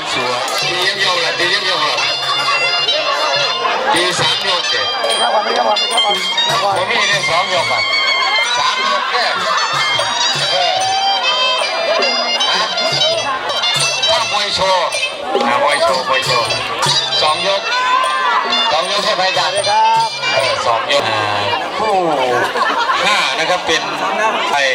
นสวยตียังยงละตียังยงละตีสามยกเด็ผมมีได้สองยกอะสามยกแค่เออข้ามวยโชว์อ่ามวยโชว์มวยโชว์สองยกสองยกใช่ไหมจ๊ะเออสองยกคู่ห้านะครับเป็นไทย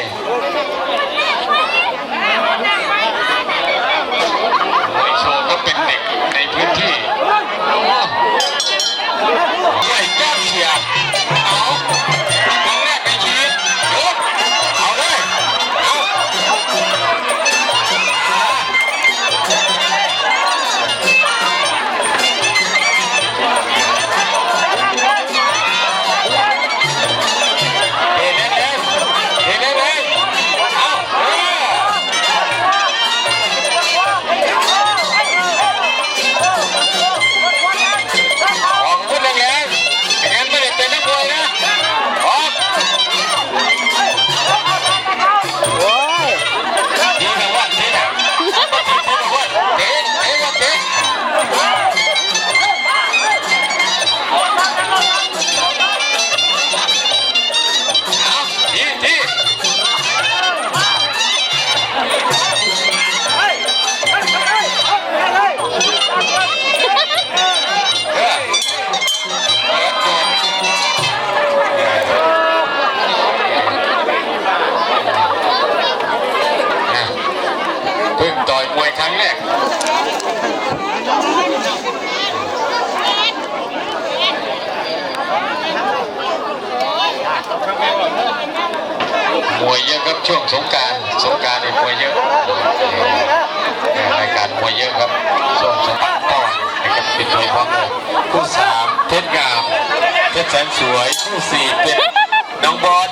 มวยครั้งแรกมวยเยอะครับช่วงสงการสงการเนี่ยมวยเยอะรายการมวยเยอะครับช่วงสงการต่อนะครับเป็นมวยพร้อมเลยคู่สามเพชรงามเพชรแสนสวยคู่สี่เป็นน้องบอส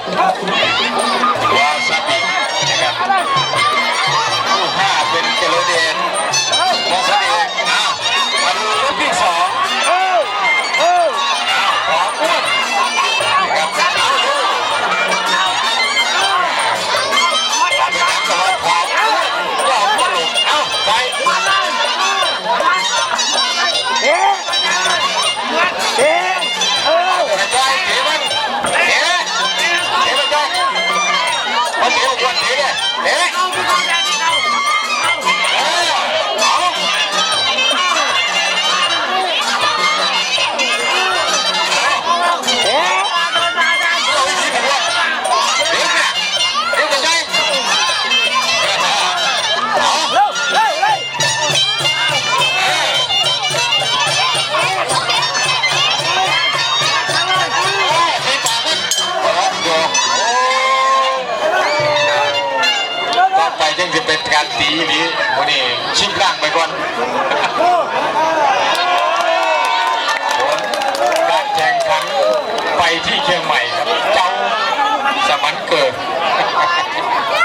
างไปก่อนผลการแข่งขันไปที่เชียงใหม่ครับ เจ้าสมันเกิด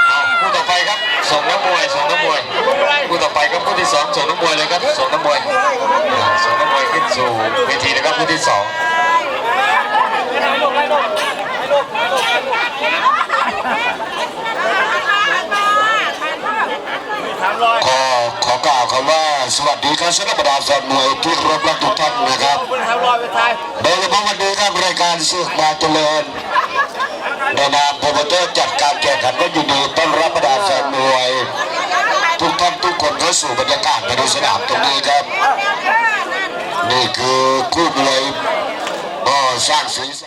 เอาคู่ต่อไปครับส่งนักมวยส่งนักมวยคู่ต่อไปครับคู่ที่สองส่งนักมวยเลยครับ ส่งนักมวยอ่าส่งนักมวยขึ้นสู่เวทีนะครับคู่ที่สอง ขอขอ กล่าวคำว่าสวัสดีครับสำหรับบรรดาแฟนมวยที่เคารพรักทุกท่านนะครับโดยเฉพาะวันนี้ครับรายการศึกมาเจริญในนามโปรโมเตอร์จัดการแข่งขันก็ยินดีต้อนรับบรรดาแฟนมวย ทุกท่านทุกคนเข้าสู่บรรยากาศภายในสนามตรงนี้ครับ นี่คือคู่มวยก็สร้างสีสัน